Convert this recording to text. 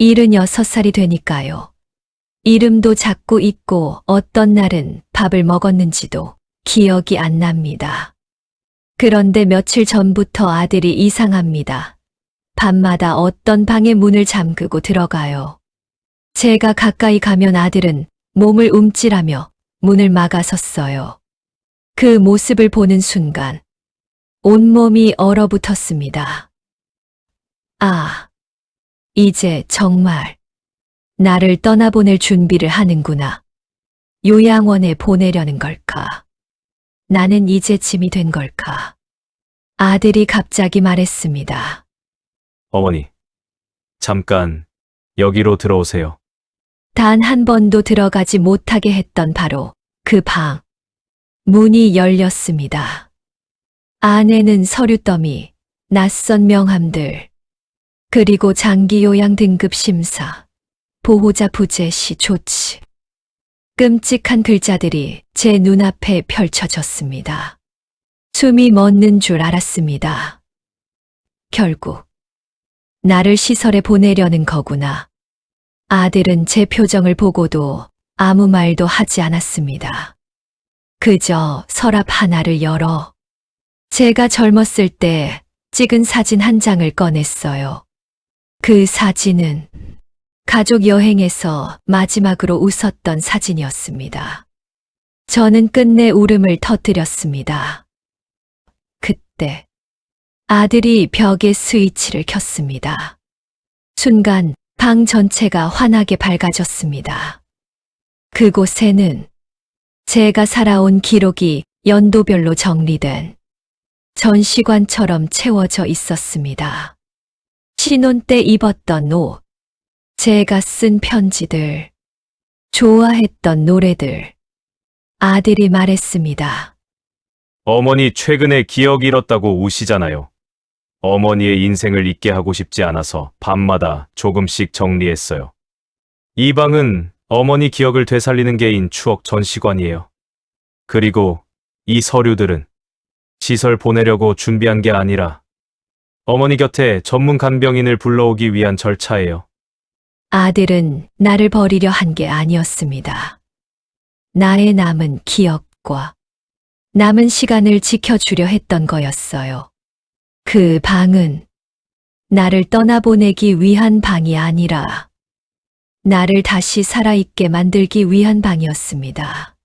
76살이 되니까요. 이름도 자꾸 잊고 어떤 날은 밥을 먹었는지도 기억이 안 납니다. 그런데 며칠 전부터 아들이 이상합니다. 밤마다 어떤 방의 문을 잠그고 들어가요. 제가 가까이 가면 아들은 몸을 움찔하며 문을 막아섰어요. 그 모습을 보는 순간 온몸이 얼어붙었습니다. 아, 이제 정말 나를 떠나보낼 준비를 하는구나. 요양원에 보내려는 걸까? 나는 이제 짐이 된 걸까? 아들이 갑자기 말했습니다. 어머니, 잠깐 여기로 들어오세요. 단 한 번도 들어가지 못하게 했던 바로 그 방. 문이 열렸습니다. 안에는 서류 더미, 낯선 명함들, 그리고 장기 요양 등급 심사, 보호자 부재 시 조치. 끔찍한 글자들이 제 눈앞에 펼쳐졌습니다. 숨이 멎는 줄 알았습니다. 결국, 나를 시설에 보내려는 거구나. 아들은 제 표정을 보고도 아무 말도 하지 않았습니다. 그저 서랍 하나를 열어 제가 젊었을 때 찍은 사진 한 장을 꺼냈어요. 그 사진은 가족 여행에서 마지막으로 웃었던 사진이었습니다. 저는 끝내 울음을 터뜨렸습니다. 그때 아들이 벽에 스위치를 켰습니다. 순간 방 전체가 환하게 밝아졌습니다. 그곳에는 제가 살아온 기록이 연도별로 정리된 전시관처럼 채워져 있었습니다. 신혼 때 입었던 옷, 제가 쓴 편지들, 좋아했던 노래들. 아들이 말했습니다. 어머니 최근에 기억 잃었다고 우시잖아요. 어머니의 인생을 잊게 하고 싶지 않아서 밤마다 조금씩 정리했어요. 이 방은 어머니 기억을 되살리는 게인 추억 전시관이에요. 그리고 이 서류들은 시설 보내려고 준비한 게 아니라 어머니 곁에 전문 간병인을 불러오기 위한 절차예요. 아들은 나를 버리려 한 게 아니었습니다. 나의 남은 기억과 남은 시간을 지켜주려 했던 거였어요. 그 방은 나를 떠나보내기 위한 방이 아니라 나를 다시 살아있게 만들기 위한 방이었습니다.